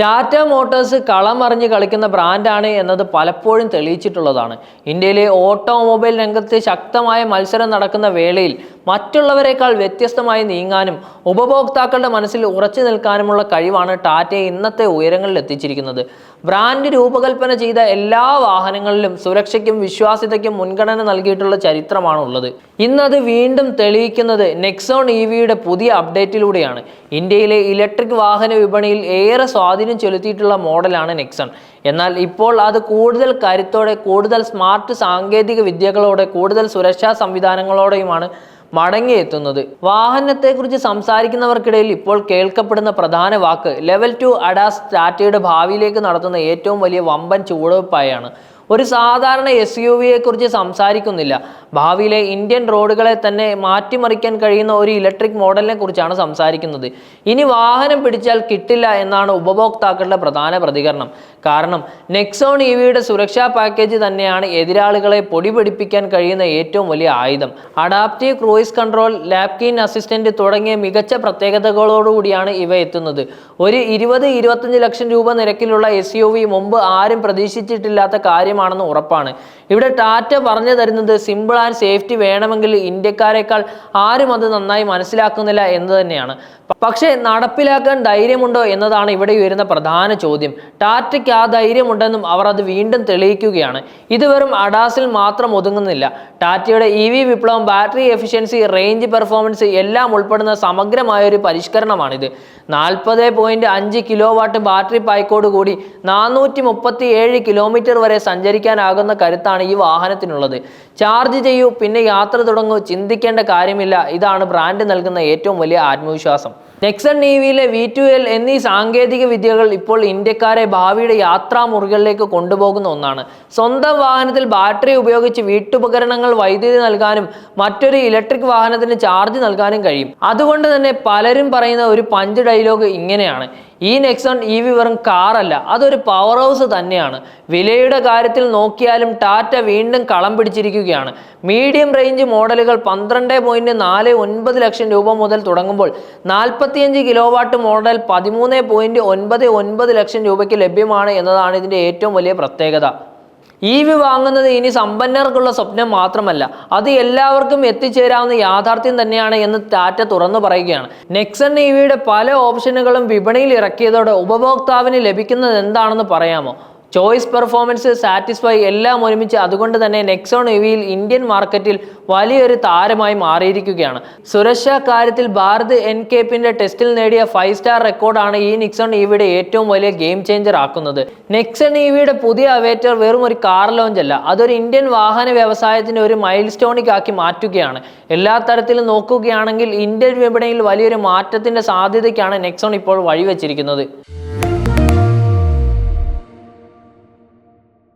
Tata Motors കളമറിഞ്ഞ് കളിക്കുന്ന ബ്രാൻഡാണ് എന്നത് പലപ്പോഴും തെളിയിച്ചിട്ടുള്ളതാണ്. ഇന്ത്യയിലെ ഓട്ടോമൊബൈൽ രംഗത്ത് ശക്തമായ മത്സരം നടക്കുന്ന വേളയിൽ മറ്റുള്ളവരെക്കാൾ വ്യത്യസ്തമായി നീങ്ങാനും ഉപഭോക്താക്കളുടെ മനസ്സിൽ ഉറച്ചു നിൽക്കാനുമുള്ള കഴിവാണ് ടാറ്റയെ ഇന്നത്തെ ഉയരങ്ങളിൽ എത്തിച്ചിരിക്കുന്നത്. ബ്രാൻഡ് രൂപകൽപ്പന ചെയ്ത എല്ലാ വാഹനങ്ങളിലും സുരക്ഷയ്ക്കും വിശ്വാസ്യതയ്ക്കും മുൻഗണന നൽകിയിട്ടുള്ള ചരിത്രമാണുള്ളത്. ഇന്നത് വീണ്ടും തെളിയിക്കുന്നത് നെക്സോൺ ഇ വിയുടെ പുതിയ അപ്ഡേറ്റിലൂടെയാണ് ഇന്ത്യയിലെ ഇലക്ട്രിക് വാഹന വിപണിയിൽ ഏറെ സ്വാധീനം ചെലുത്തിയിട്ടുള്ള മോഡലാണ് നെക്സൺ എന്നാൽ ഇപ്പോൾ അത് കൂടുതൽ കരുത്തോടെ കൂടുതൽ സ്മാർട്ട് സാങ്കേതിക വിദ്യകളോടെ കൂടുതൽ സുരക്ഷാ സംവിധാനങ്ങളോടെയുമാണ് മടങ്ങിയെത്തുന്നത്. വാഹനത്തെക്കുറിച്ച് സംസാരിക്കുന്നവർക്കിടയിൽ ഇപ്പോൾ കേൾക്കപ്പെടുന്ന പ്രധാന വാക്ക് ലെവൽ ടു അഡാസ് ടാറ്റയുടെ ഭാവിയിലേക്ക് നടത്തുന്ന ഏറ്റവും വലിയ വമ്പൻ ചുവടുവയ്പായാണ് ഒരു സാധാരണ എസ് യു വിയെക്കുറിച്ച് സംസാരിക്കുന്നില്ല. ഭാവിയിലെ ഇന്ത്യൻ റോഡുകളെ തന്നെ മാറ്റിമറിക്കാൻ കഴിയുന്ന ഒരു ഇലക്ട്രിക് മോഡലിനെ കുറിച്ചാണ് സംസാരിക്കുന്നത്. ഇനി വാഹനം പിടിച്ചാൽ കിട്ടില്ല എന്നാണ് ഉപഭോക്താക്കളുടെ പ്രധാന പ്രതികരണം. കാരണം നെക്സോൺ ഇ വിയുടെ സുരക്ഷാ പാക്കേജ് തന്നെയാണ് എതിരാളികളെ പൊടി പിടിപ്പിക്കാൻ കഴിയുന്ന ഏറ്റവും വലിയ ആയുധം. Adaptive cruise control lane keep assistant തുടങ്ങിയ മികച്ച പ്രത്യേകതകളോടുകൂടിയാണ് ഇവ എത്തുന്നത്. ഒരു ഇരുപത് ഇരുപത്തഞ്ച് ലക്ഷം രൂപ നിരക്കിലുള്ള എസ് യു വി മുമ്പ് ആരും പ്രതീക്ഷിച്ചിട്ടില്ലാത്ത കാര്യമാണെന്ന് ഉറപ്പാണ്. ഇവിടെ ടാറ്റ പറഞ്ഞു തരുന്നത് സിമ്പിൾ ആൻഡ് സേഫ്റ്റി വേണമെങ്കിൽ ഇന്ത്യക്കാരെക്കാൾ ആരും അത് നന്നായി മനസ്സിലാക്കുന്നില്ല എന്ന് തന്നെയാണ്. പക്ഷേ നടപ്പിലാക്കാൻ ധൈര്യമുണ്ടോ എന്നതാണ് ഇവിടെ ഉയരുന്ന പ്രധാന ചോദ്യം. ടാറ്റയ്ക്ക് ആ ധൈര്യമുണ്ടെന്നും അവർ അത് വീണ്ടും തെളിയിക്കുകയാണ്. ഇത് വെറും അഡാസിൽ മാത്രം ഒതുങ്ങുന്നില്ല. ടാറ്റയുടെ ഇ വി വിപ്ലവം ബാറ്ററി എഫിഷ്യൻസി റേഞ്ച് പെർഫോമൻസ് എല്ലാം ഉൾപ്പെടുന്ന സമഗ്രമായ ഒരു പരിഷ്കരണമാണിത്. നാൽപ്പത് പോയിന്റ് അഞ്ച് കിലോ വാട്ട് ബാറ്ററി പായ്ക്കോട് കൂടി നാനൂറ്റി മുപ്പത്തി ഏഴ് കിലോമീറ്റർ വരെ സഞ്ചരിക്കാനാകുന്ന കരുത്താണ് ഈ വാഹനത്തിനുള്ളത്. ചാർജ് ചെയ്യൂ പിന്നെ യാത്ര തുടങ്ങൂ ചിന്തിക്കേണ്ട കാര്യമില്ല. ഇതാണ് ബ്രാൻഡ് നൽകുന്ന ഏറ്റവും വലിയ ആത്മവിശ്വാസം. നെക്സൺ നേവിയിലെ വി ടു എൽ എന്നീ സാങ്കേതിക വിദ്യകൾ ഇപ്പോൾ ഇന്ത്യക്കാരെ ഭാവിയുടെ യാത്രാ മുറികളിലേക്ക് കൊണ്ടുപോകുന്ന ഒന്നാണ്. സ്വന്തം വാഹനത്തിൽ ബാറ്ററി ഉപയോഗിച്ച് വീട്ടുപകരണങ്ങൾ വൈദ്യുതി നൽകാനും മറ്റൊരു ഇലക്ട്രിക് വാഹനത്തിന് ചാർജ് നൽകാനും കഴിയും. അതുകൊണ്ട് തന്നെ പലരും പറയുന്ന ഒരു പഞ്ച് ഡയലോഗ് ഇങ്ങനെയാണ്. ഈ നെക്സൺ ഇ വി വെറും കാറല്ല അതൊരു പവർ ഹൗസ് തന്നെയാണ്. വിലയുടെ കാര്യത്തിൽ നോക്കിയാലും ടാറ്റ വീണ്ടും കളം പിടിച്ചിരിക്കുകയാണ്. മീഡിയം റേഞ്ച് മോഡലുകൾ പന്ത്രണ്ട് പോയിന്റ് നാല് ഒൻപത് ലക്ഷം രൂപ മുതൽ തുടങ്ങുമ്പോൾ നാൽപ്പത്തിയഞ്ച് കിലോ വാട്ട് മോഡൽ പതിമൂന്ന് പോയിന്റ് ഒൻപത് ഒൻപത് ലക്ഷം രൂപയ്ക്ക് ലഭ്യമാണ് എന്നതാണ് ഇതിന്റെ ഏറ്റവും വലിയ പ്രത്യേകത. ഇ വി വാങ്ങുന്നത് ഇനി സമ്പന്നർക്കുള്ള സ്വപ്നം മാത്രമല്ല അത് എല്ലാവർക്കും എത്തിച്ചേരാവുന്ന യാഥാർത്ഥ്യം തന്നെയാണ് എന്ന് ടാറ്റ തുറന്നു പറയുകയാണ്. നെക്സൺ ഇ വിയുടെ പല ഓപ്ഷനുകളും വിപണിയിൽ ഇറക്കിയതോടെ ഉപഭോക്താവിന് ലഭിക്കുന്നത് എന്താണെന്ന് പറയാമോ? ചോയ്സ് പെർഫോമൻസ് സാറ്റിസ്ഫൈ എല്ലാം ഒരുമിച്ച് അതുകൊണ്ട് തന്നെ നെക്സോൺ ഇവിയിൽ ഇന്ത്യൻ മാർക്കറ്റിൽ വലിയൊരു താരമായി മാറിയിരിക്കുകയാണ്. സുരക്ഷാ കാര്യത്തിൽ ഭാരത് എൻ കെ പിന്റെ ടെസ്റ്റിൽ നേടിയ ഫൈവ് സ്റ്റാർ റെക്കോർഡാണ് ഈ നിക്സൺ ഇവിയുടെ ഏറ്റവും വലിയ ഗെയിം ചേഞ്ചർ ആക്കുന്നത്. നെക്സൺ ഇവിയുടെ പുതിയ അവേറ്റർ വെറും ഒരു കാർ ലോഞ്ച് അല്ല അതൊരു ഇന്ത്യൻ വാഹന വ്യവസായത്തിന്റെ ഒരു മൈൽ സ്റ്റോണിക് ആക്കി മാറ്റുകയാണ്. എല്ലാ തരത്തിലും നോക്കുകയാണെങ്കിൽ ഇന്ത്യൻ വിപണിയിൽ വലിയൊരു മാറ്റത്തിന്റെ സാധ്യതയ്ക്കാണ് നെക്സോൺ ഇപ്പോൾ വഴിവെച്ചിരിക്കുന്നത്.